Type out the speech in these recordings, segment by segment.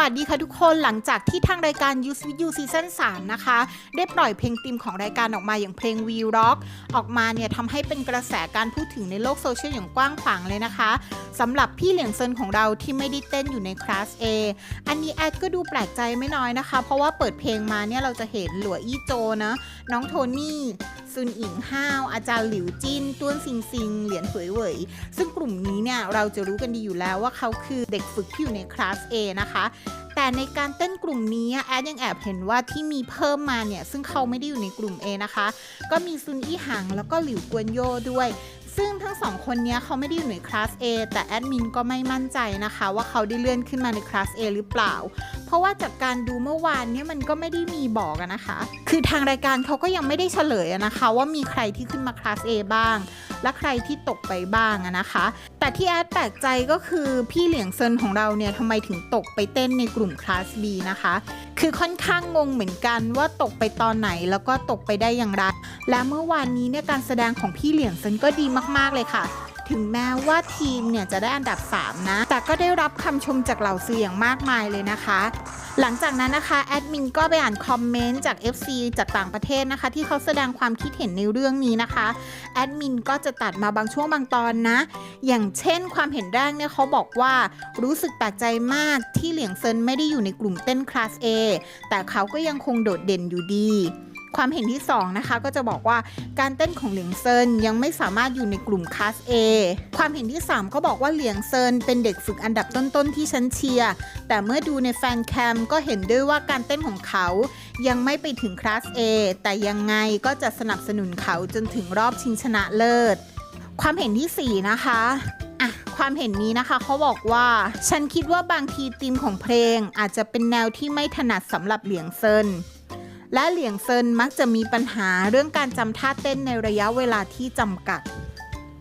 วัสดีค่ะทุกคนหลังจากที่ทางรายการ Use With You Season 3 นะคะ ได้ปล่อยเพลงติมของรายการออกมาอย่างเพลง We Rock ออกมาเนี่ยทำให้เป็นกระแสการพูดถึงในโลกโซเชียลอย่างกว้างขวางเลยนะคะสำหรับพี่เหลียงเซินของเราที่ไม่ได้เต้นอยู่ในคลาส A อันนี้แอดก็ดูแปลกใจไม่น้อยนะคะ เพราะว่าเปิดเพลงมาเนี่ยเราจะเห็นหลัวอี้โจนะ น้องโทนี่ ซุนอิงห้าว อาจารย์หลิวจินต้วนซิงซิง เหรียญเผยเวยซึ่งกลุ่มนี้เนี่ยเราจะรู้กันดีอยู่แล้วว่าเขาคือเด็กฝึกที่อยู่ในคลาส A นะคะ แต่ในการเต้นกลุ่มนี้แอดยังแอบเห็นว่าที่มีเพิ่มมาเนี่ย ซึ่งเขาไม่ได้อยู่ในกลุ่ม A นะคะ ก็มีซุนอี้หังแล้วก็หลิวกวนโยด้วย ซึ่งทั้งสองคนนี้เขาไม่ได้อยู่ในคลาส A แต่แอดมินก็ไม่มั่นใจนะคะว่าเขาได้เลื่อนขึ้นมาในคลาส A หรือเปล่า เพราะว่าจากการดูเมื่อวานเนี่ยมันก็ไม่ได้มีบอกนะคะ คือทางรายการเขาก็ยังไม่ได้เฉลยนะคะ ว่ามีใครที่ขึ้นมาคลาส A บ้าง และใครที่ตกไปบ้างนะคะ ที่แอดแปลกใจก็คือพี่เหลียงเซินของเราเนี่ยทำไมถึงตกไปเต้นในกลุ่มคลาส B นะคะ คือค่อนข้างงงเหมือนกันว่าตกไปตอนไหนแล้วก็ตกไปได้อย่างไรและเมื่อวานนี้เนี่ยการแสดงของพี่เหลียงเซินก็ดีมากๆเลยค่ะ ถึงแม้ว่าทีมเนี่ยจะได้อันดับ 3 นะ แต่ก็ได้รับคำชมจากเหล่าสื่ออย่างมากมายเลยนะคะ หลังจากนั้นนะคะแอดมินก็ไปอ่านคอมเมนต์จาก FC จากต่างประเทศนะคะ ที่เขาแสดงความคิดเห็นในเรื่องนี้นะคะแอดมินก็จะตัดมาบางช่วงบางตอนนะ อย่างเช่นความเห็นแรกเนี่ยเขาบอกว่ารู้สึกแปลกใจมากที่เหลียงเซินไม่ได้อยู่ในกลุ่มเต้นคลาส A แต่เขาก็ยังคงโดดเด่นอยู่ดี ความเห็นที่ 2 นะคะ ก็จะบอกว่าการเต้นของเหลียงเซินยังไม่สามารถอยู่ในกลุ่มคลาส A ความเห็นที่ 3 ก็บอกว่าเหลียงเซินเป็นเด็กฝึกอันดับต้นๆที่ฉันเชียร์แต่เมื่อดูในแฟนแคมก็เห็นด้วยว่าการเต้นของเขา ยังไม่ไปถึงคลาส A แต่ยังไงก็จะสนับสนุนเขาจนถึงรอบชิงชนะเลิศ ความเห็นที่ 4 นะคะอะความเห็นนี้นะคะเขาบอกว่า ฉันคิดว่าบางทีธีมของเพลงอาจจะเป็นแนวที่ไม่ถนัดสำหรับเหลียงเซิน และเหลียงเซินมักจะมีปัญหาเรื่องการจำท่าเต้นในระยะเวลาที่จำกัด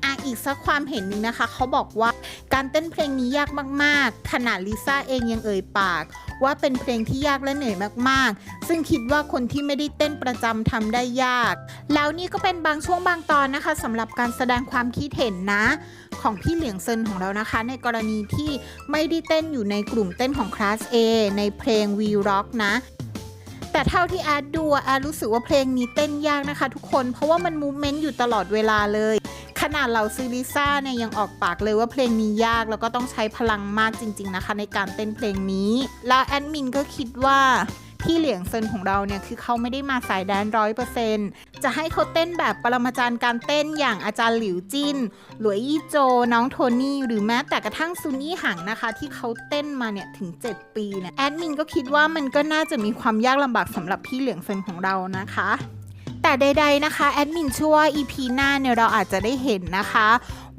อะอีกสักความเห็นหนึ่งนะคะ เขาบอกว่าการเต้นเพลงนี้ยากมาก ๆ ขนาดลิซ่าเองยังเอ่ยปาก ว่าเป็นเพลงที่ยากและเหนื่อยมาก ๆ ซึ่งคิดว่าคนที่ไม่ได้เต้นประจำทำได้ยาก แล้วนี่ก็เป็นบางช่วงบางตอนนะคะสำหรับการแสดงความคิดเห็นนะ ของพี่เหลียงเซินของเรานะคะ ในกรณีที่ไม่ได้เต้นอยู่ในกลุ่มเต้นของคลาส A ในเพลง V Rock นะ แต่เท่าที่แอดดูอะแอดรู้สึกว่าเพลงนี้เต้นยากนะคะ ทุกคนเพราะว่ามันมูเมนต์อยู่ตลอดเวลาเลย ขนาดเราซื้อลิซ่าเนี่ยยังออกปากเลยว่าเพลงนี้ยากแล้วก็ต้องใช้พลังมากจริง ๆนะคะ ในการเต้นเพลงนี้ แล้วแอดมินก็คิดว่า พี่เหลียงเซินของเราเนี่ยคือเขาไม่ได้มาสายแดนร้อยเปอร์เซนจะให้เขาเต้นแบบปรมาจารย์การเต้นอย่างอาจารย์หลิวจินหลวยอี้โจ น้องโทนี่ หรือแม้แต่กระทั่งซุนี่หังนะคะ ที่เขาเต้นมาเนี่ยถึง 7 ปีเนี่ยแอดมินก็คิดว่ามันก็น่าจะมีความยากลำบากสำหรับพี่เหลียงเซินของเรานะคะ แต่ใดๆนะคะแอดมินเชื่อว่า EP หน้าเนี่ยเราอาจจะได้เห็นนะคะ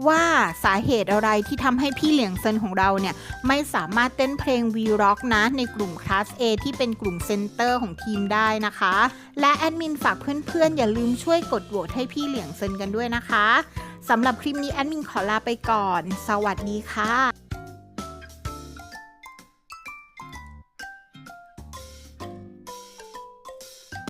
ว่าสาเหตุอะไรที่ทำให้พี่เหลียงเซินของเราเนี่ย ไม่สามารถเต้นเพลง V Rock นะ ในกลุ่มคลาส A ที่เป็นกลุ่มเซนเตอร์ของทีมได้นะคะ และแอดมินฝากเพื่อนๆ อย่าลืมช่วยกดโหวตให้พี่เหลียงเซินกันด้วยนะคะสำหรับคลิปนี้แอดมินขอลาไปก่อน สวัสดีค่ะ